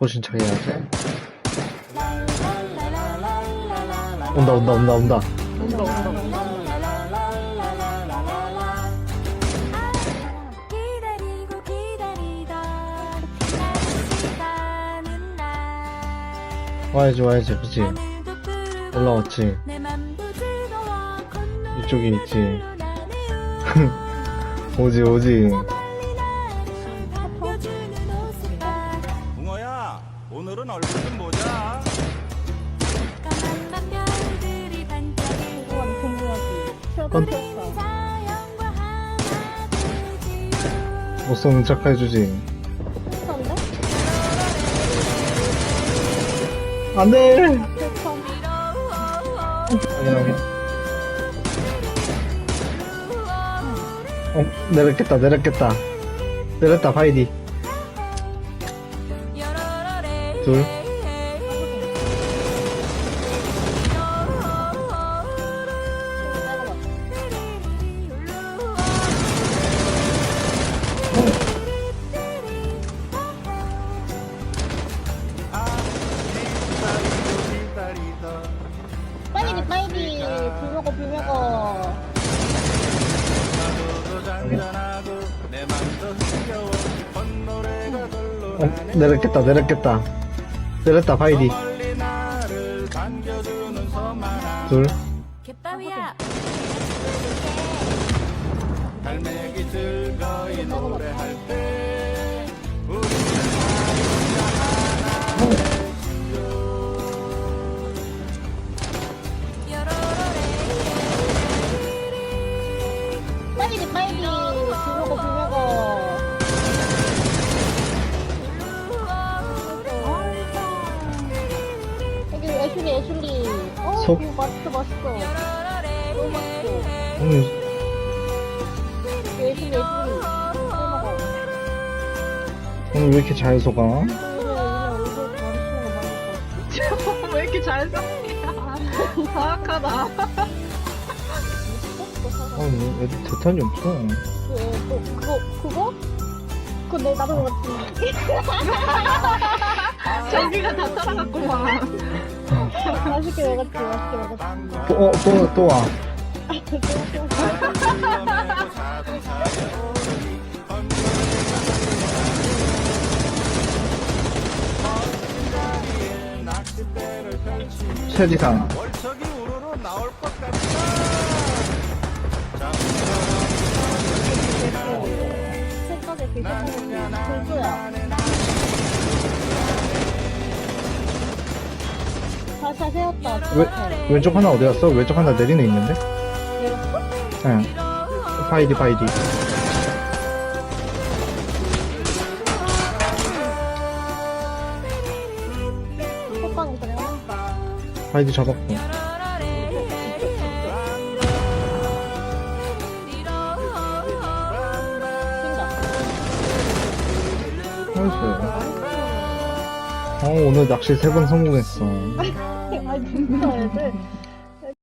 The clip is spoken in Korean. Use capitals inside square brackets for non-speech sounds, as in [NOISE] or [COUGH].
보신 척 해야지. 온다, 온다, 온다, 온다. 온다 온다 와야지, 와야지, 그치? 올라왔지. 이쪽에 있지. [LAUGHS] 오지, 오지. 건- 못 쏘는 척 해주지. 안 돼! 튀었어 확인하게. 어, 내렸겠다, 내렸겠다. 내렸다, 바이디. 둘. 불 먹어 불 먹어 어, 내렸겠다, 내렸겠다. 내렸다, 바이디. 섬하나 둘. 갯바위야 갈매기 즐거이 노래할 때 빨리 불 먹어 여기 애슐리 애슐리 어 속- 이거 맛있어 맛있어 너무 맛있어 오늘, 여기 애슐리 애슐리 잘 먹어 오늘 왜 이렇게 잘 속아? 오늘 오늘 얼굴 치는 거 많이 왜 이렇게 잘 써? 사악하다. [LAUGHS] [LAUGHS] 아니, 애들 대탄이 없어. 그, 그, 그거, 그거? 그거 내, 나도 먹었지. 전기가 다 따라갔구만. 맛있게 먹었지, 맛있게 먹었지. 또, 어, 또, 또 와. 낚싯대를 펼치 최지상. 월척이 우르르 나올 것 같다 색깔이 별도야. 다시 세웠다. 왜, 왼쪽 하나 어디 갔어? 왼쪽 하나 내리네 있는데? 내렸어? 응. 바이디, 바이디. 색깔이 그냥 한다. 바이디 잡았고. 어, 오늘 낚시 세 번 성공했어. 아니, 진짜 애들.